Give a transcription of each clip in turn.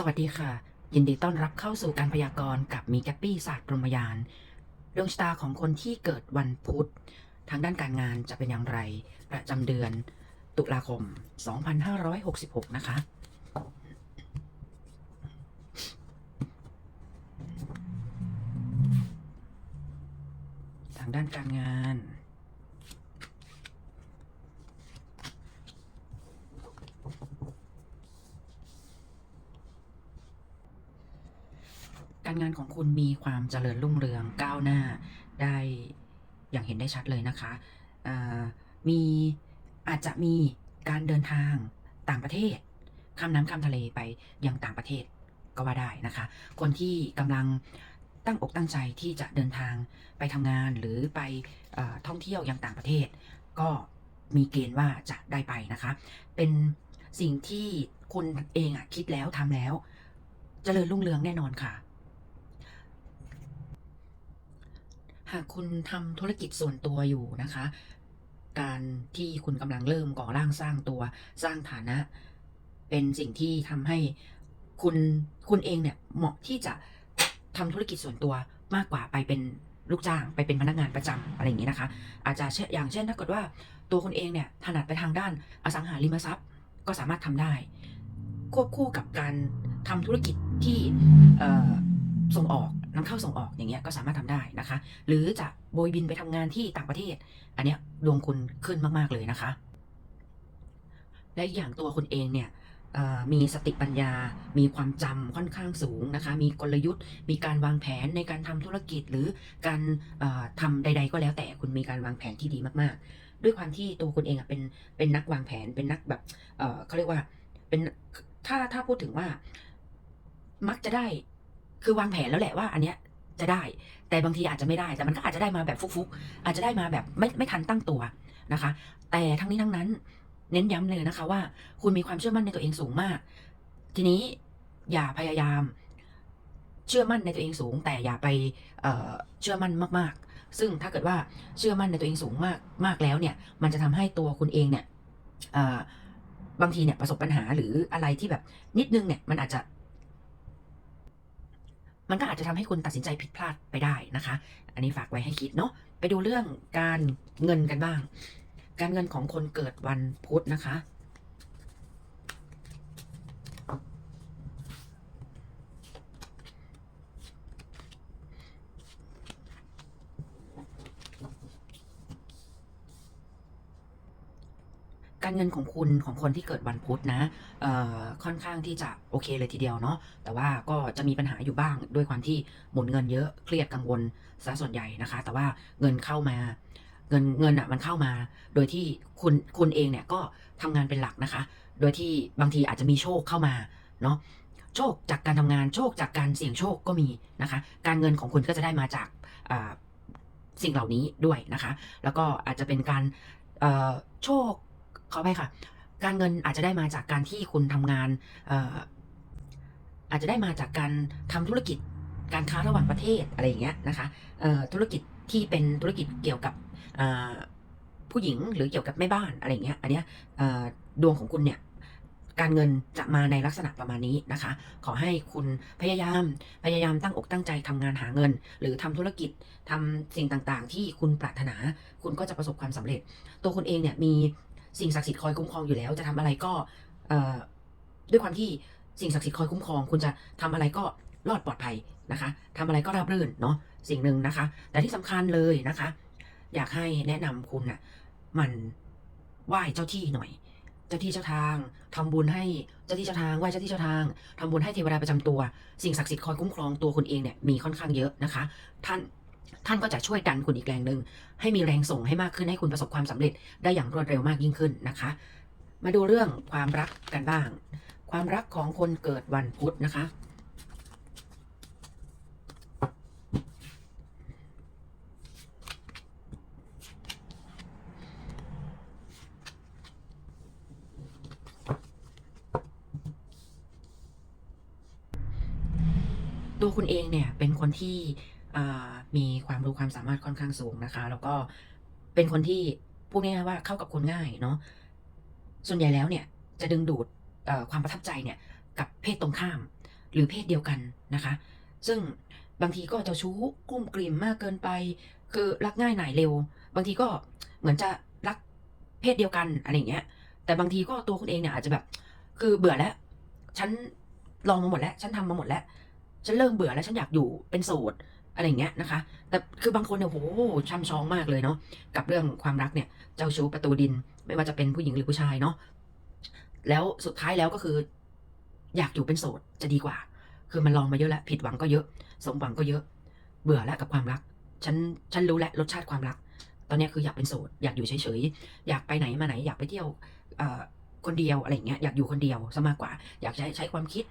สวัสดีค่ะ ยินดีต้อนรับเข้าสู่การพยากรณ์กับมีแกปปี้ศาสตร์พรมยานดวงชะตาของคนที่เกิดวันพุธ ทางด้านการงานจะเป็นอย่างไร ประจำเดือนตุลาคม 2566 นะคะ ทางด้านการงาน การงานของ คุณมีความเจริญรุ่งเรืองก้าวหน้าได้อย่างเห็นได้ชัดเลยนะคะมีอาจจะมีการเดินทางต่างประเทศข้ามน้ำข้ามทะเลไปยังต่างประเทศก็ว่าได้นะคะ คนที่กำลังตั้งอกตั้งใจที่จะเดินทางไปทำงานหรือไปอท่องเที่ยวยังต่างประเทศ ก็มีเกณฑ์ว่าจะได้ไปนะคะ เป็นสิ่งที่คุณเองอะคิดแล้วทำแล้วเจริญรุ่งเรืองแน่นอนค่ะ หากคุณทำธุรกิจส่วนตัวอยู่นะคะ การที่คุณกำลังเริ่มก่อร่างสร้างตัวสร้างฐานะ เป็นสิ่งที่ทำให้คุณคุณเองเนี่ยเหมาะที่จะทำธุรกิจส่วนตัวมากกว่าไปเป็นลูกจ้างไปเป็นพนักงานประจำอะไรอย่างนี้นะคะ อาจจะเช่นอย่างเช่นถ้าเกิดว่าตัวคุณเองเนี่ยถนัดไปทางด้านอสังหาริมทรัพย์ ก็สามารถทำได้ ควบคู่กับการทำธุรกิจที่เอ่อส่งออก นำเข้าส่งออกอย่างเงี้ยก็สามารถทำได้นะคะ หรือจะโบยบินไปทำงานที่ต่างประเทศ อันเนี้ยดวงคุณขึ้นมากๆเลยนะคะ และอย่างตัวคุณเองเนี่ยมีสติปัญญา มีความจำค่อนข้างสูงนะคะ มีกลยุทธ์ มีการวางแผนในการทำธุรกิจหรือการเอ่อทำใด ๆ ก็แล้วแต่คุณมีการวางแผนที่ดีมากๆ ด้วยความที่ตัวคุณเองอะเป็นเป็นนักวางแผนเป็นนักแบบเขาเรียกว่าเป็นถ้าถ้าพูดถึงว่ามักจะได้ คือวางแผนแล้วแหละว่าอันเนี้ยจะได้ แต่บางทีอาจจะไม่ได้ แต่มันก็อาจจะได้มาแบบฟุกๆ อาจจะได้มาแบบไม่ไม่ทันตั้งตัวนะคะ แต่ทั้งนี้ทั้งนั้น เน้นย้ำเลยนะคะ ว่าคุณมีความเชื่อมั่นในตัวเองสูงมาก ทีนี้อย่าพยายาม เชื่อมั่นในตัวเองสูง แต่อย่าไปเเชื่อมั่นมากๆ ซึ่งถ้าเกิดว่าเชื่อมั่นในตัวเองสูงมากมากแล้วเนี่ย มันจะทำให้ตัวคุณเองเนี่ยบางทีเนี่ยประสบปัญหาหรืออะไรที่แบบนิดนึงเนี่ยมันอาจจะ มันก็อาจจะทำให้คุณตัดสินใจผิดพลาดไปได้นะคะ อันนี้ฝากไว้ให้คิดเนาะไปดูเรื่องการเงินกันบ้าง การเงินของคนเกิดวันพุธนะคะ การเงินของคุณของคนที่เกิดวันพุธนะเอ่อค่อนข้างที่จะโอเคเลยทีเดียวเนาะแต่ว่าก็จะมีปัญหาอยู่บ้างด้วยความที่หมุนเงินเยอะเครียดกังวลซะส่วนใหญ่นะคะ แต่ว่าเงินเข้ามาเงินเงินอะมันเข้ามา โดยที่คุณคุณเองเนี่ยก็ทำงานเป็นหลักนะคะ โดยที่บางทีอาจจะมีโชคเข้ามาเนาะโชคจากการทำงานโชคจากการเสี่ยงโชคก็มีนะคะ การเงินของคุณก็จะได้มาจากอ่าสิ่งเหล่านี้ด้วยนะคะ แล้วก็อาจจะเป็นการเอ่อโชค ขอไปค่ะ การเงินอาจจะได้มาจากการที่คุณทำงานเอ่ออาจจะได้มาจากการทำธุรกิจการค้าระหว่างประเทศอะไรอย่างเงี้ยนะคะเอ่อธุรกิจที่เป็นธุรกิจเกี่ยวกับอ่าผู้หญิงหรือเกี่ยวกับแม่บ้านอะไรอย่างเงี้ย อันเนี้ยเอ่อดวงของคุณเนี่ยการเงินจะมาในลักษณะประมาณนี้นะคะ ขอให้คุณพยายามพยายามตั้งอกตั้งใจทำงานหาเงิน หรือทำธุรกิจทำสิ่งต่างๆ ที่คุณปรารถนา คุณก็จะประสบความสำเร็จ ตัวคุณเองเนี่ยมี สิ่งศักดิ์สิทธิ์คอยคุ้มครองอยู่แล้ว จะทำอะไรก็ด้วยความที่สิ่งศักดิ์สิทธิ์คอยคุ้มครอง คุณจะทำอะไรก็รอดปลอดภัยนะคะทำอะไรก็ราบรื่นเนาะสิ่งหนึ่งนะคะ แต่ที่สำคัญเลยนะคะ อยากให้แนะนำคุณน่ะมันไหว้เจ้าที่หน่อย เจ้าที่เจ้าทางทำบุญให้เจ้าที่เจ้าทางไหว้เจ้าที่เจ้าทางทำบุญให้เทวดาประจำตัว สิ่งศักดิ์สิทธิ์คอยคุ้มครองตัวคุณเองเนี่ยมีค่อนข้างเยอะนะคะ ท่าน ท่านก็จะช่วยดันคุณอีกแรงหนึ่งให้มีแรงส่งให้มากขึ้นให้คุณประสบความสำเร็จได้อย่างรวดเร็วมากยิ่งขึ้นนะคะ มาดูเรื่องความรักกันบ้าง ความรักของคนเกิดวันพุธนะคะตัวคุณเองเนี่ยเป็นคนที่ มีความรู้ความสามารถค่อนข้างสูงนะคะ แล้วก็เป็นคนที่พูดง่ายๆว่าเข้ากับคนง่ายเนาะส่วนใหญ่แล้วเนี่ยจะดึงดูดความประทับใจเนี่ยกับเพศตรงข้าม หรือเพศเดียวกันนะคะ ซึ่งบางทีก็เจ้าชู้กุ้มกลิ่มมากเกินไป คือรักง่ายหน่ายเร็ว บางทีก็เหมือนจะรักเพศเดียวกันอะไรอย่างเงี้ย แต่บางทีก็ตัวคุณเองเนี่ยอาจจะแบบ คือเบื่อแล้ว ฉันลองมาหมดแล้ว ฉันทำมาหมดแล้ว ฉันเริ่มเบื่อแล้ว ฉันอยากอยู่เป็นโสด อะไรอย่างเงี้ยนะคะ แต่คือบางคนเนี่ยโหช่ำชองมากเลยเนาะกับเรื่องความรักเนี่ยเจ้าชู้ประตูดิน ไม่ว่าจะเป็นผู้หญิงหรือผู้ชายเนาะแล้วสุดท้ายแล้วก็คือ อยากอยู่เป็นโสดจะดีกว่า คือมันลองมาเยอะแล้วผิดหวังก็เยอะ สมหวังก็เยอะ เบื่อแล้วกับความรัก ฉันฉันรู้แล้วรสชาติความรัก ตอนนี้คืออยากเป็นโสดอยากอยู่เฉยๆอยากไปไหนมาไหน อยากไปเที่ยวคนเดียวอะไรอย่างเงี้ยอยากอยู่คนเดียวซะมากกว่า อยากใช้ใช้ความคิด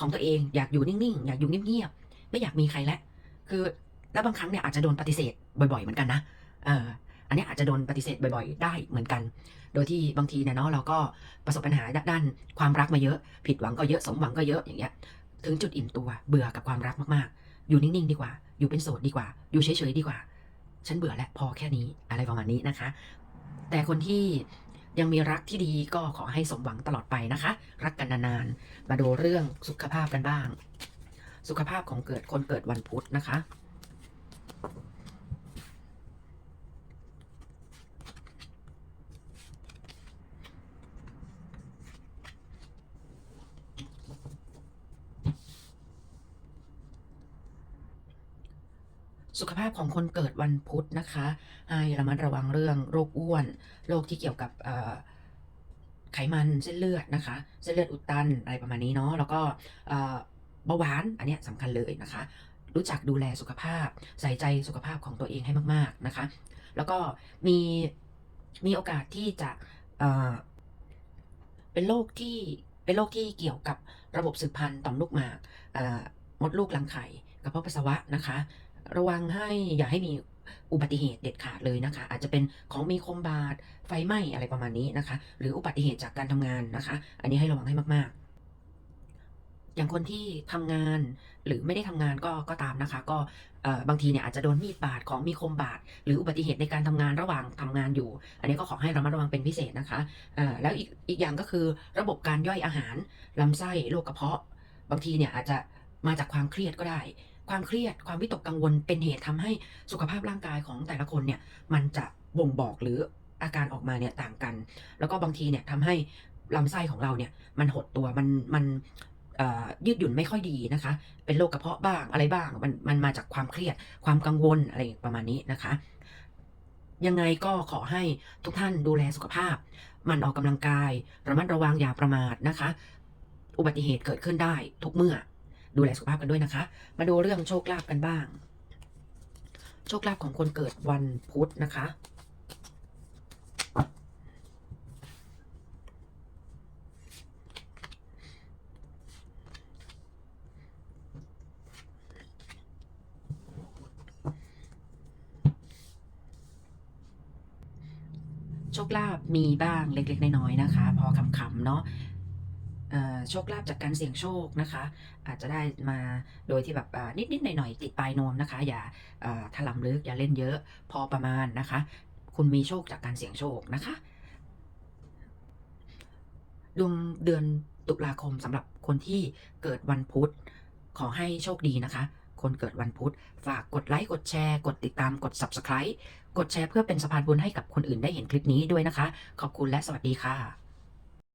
ของตัวเอง อยากอยู่นิ่งๆ อยากอยู่เงียบๆ ไม่อยากมีใครแล้ว คือแล้วบางครั้งเนี่ยอาจจะโดนปฏิเสธบ่อย ๆ เหมือนกันนะเอออันนี้อาจจะโดนปฏิเสธบ่อย ๆ ได้เหมือนกัน โดยที่บางทีเนี่ยเนาะเราก็ประสบปัญหาด้านความรักมาเยอะ ผิดหวังก็เยอะสมหวังก็เยอะอย่างเงี้ย ถึงจุดอิ่มตัวเบื่อกับความรักมากๆ อยู่นิ่งๆดีกว่า อยู่เป็นโสดดีกว่า อยู่เฉยๆดีกว่า ฉันเบื่อแล้วพอแค่นี้อะไรประมาณนี้นะคะ แต่คนที่ยังมีรักที่ดีก็ขอให้สมหวังตลอดไปนะคะ รักกันนานๆ มาดูเรื่องสุขภาพกันบ้าง สุขภาพของเกิดคนเกิดวันพุธนะคะสุขภาพของคนเกิดวันพุธนะคะให้ระมัดระวังเรื่องโรคอ้วน โรคที่เกี่ยวกับไขมันเส้นเลือดนะคะ เส้นเลือดอุดตันอะไรประมาณนี้เนาะ แล้วก็ เบาหวานอันนี้ยสำคัญเลยนะคะ รู้จักดูแลสุขภาพ ใส่ใจสุขภาพของตัวเองให้มาก ๆนะคะ แล้วก็มีมีโอกาสที่จะเป็นโรคที่เป็นโรคที่เกี่ยวกับระบบสืบพันธุ์ต่อมลูกหมากมดลูกรังไข่กระเพาะปัสสาวะนะคะ ระวังให้อย่าให้มีอุบัติเหตุเด็ดขาดเลยนะคะ อาจจะเป็นของมีคมบาดไฟไหม้อะไรประมาณนี้นะคะ หรืออุบัติเหตุจากการทำงานนะคะ อันนี้ให้ระวังให้มากๆ อย่างคนที่ทำงานหรือไม่ได้ทำงานก็ก็ตามนะคะ ก็บางทีเนี่ยอาจจะโดนมีดบาดของมีคมบาดหรืออุบัติเหตุในการทำงานระหว่างทำงานอยู่ อันนี้ก็ขอให้ระมัดระวังเป็นพิเศษนะคะแล้วอีกอีกอย่างก็คือระบบการย่อยอาหารลำไส้โรคกระเพาะ บางทีเนี่ยอาจจะมาจากความเครียดก็ได้ ความเครียดความวิตกกังวลเป็นเหตุทำให้สุขภาพร่างกายของแต่ละคนเนี่ยมันจะบ่งบอกหรืออาการออกมาเนี่ยต่างกัน แล้วก็บางทีเนี่ยทำให้ลำไส้ของเราเนี่ยมันหดตัวมันมัน ยืดหยุ่นไม่ค่อยดีนะคะ เป็นโรคกระเพาะบ้างอะไรบ้าง มันมันมาจากความเครียด ความกังวลอะไรประมาณนี้นะคะ ยังไงก็ขอให้ทุกท่านดูแลสุขภาพ มันออกกำลังกาย ระมัดระวังอย่าประมาทนะคะ อุบัติเหตุเกิดขึ้นได้ทุกเมื่อ ดูแลสุขภาพกันด้วยนะคะ มาดูเรื่องโชคลาภกันบ้าง โชคลาภของคนเกิดวันพุธนะคะ ชคลาภมีบ้างเล็ก ๆ น้อยๆนะคะ พอคำๆเนาะโชคลาภจากการเสี่ยงโชคนะคะ อาจจะได้มาโดยที่แบบนิดๆหน่อยๆติดปลายนวมนะคะ อย่าอ่าถลำลึกอย่าเล่นเยอะพอประมาณนะคะ คุณมีโชคจากการเสี่ยงโชคนะคะดวงเดือนตุลาคมสำหรับคนที่เกิดวันพุธขอให้โชคดีนะคะ คนเกิดวันพุธ ฝากกดไลค์ กดแชร์ กดติดตาม กด Subscribe กดแชร์เพื่อเป็นสะพานบุญให้กับคนอื่นได้เห็นคลิปนี้ด้วยนะคะ ขอบคุณและสวัสดีค่ะ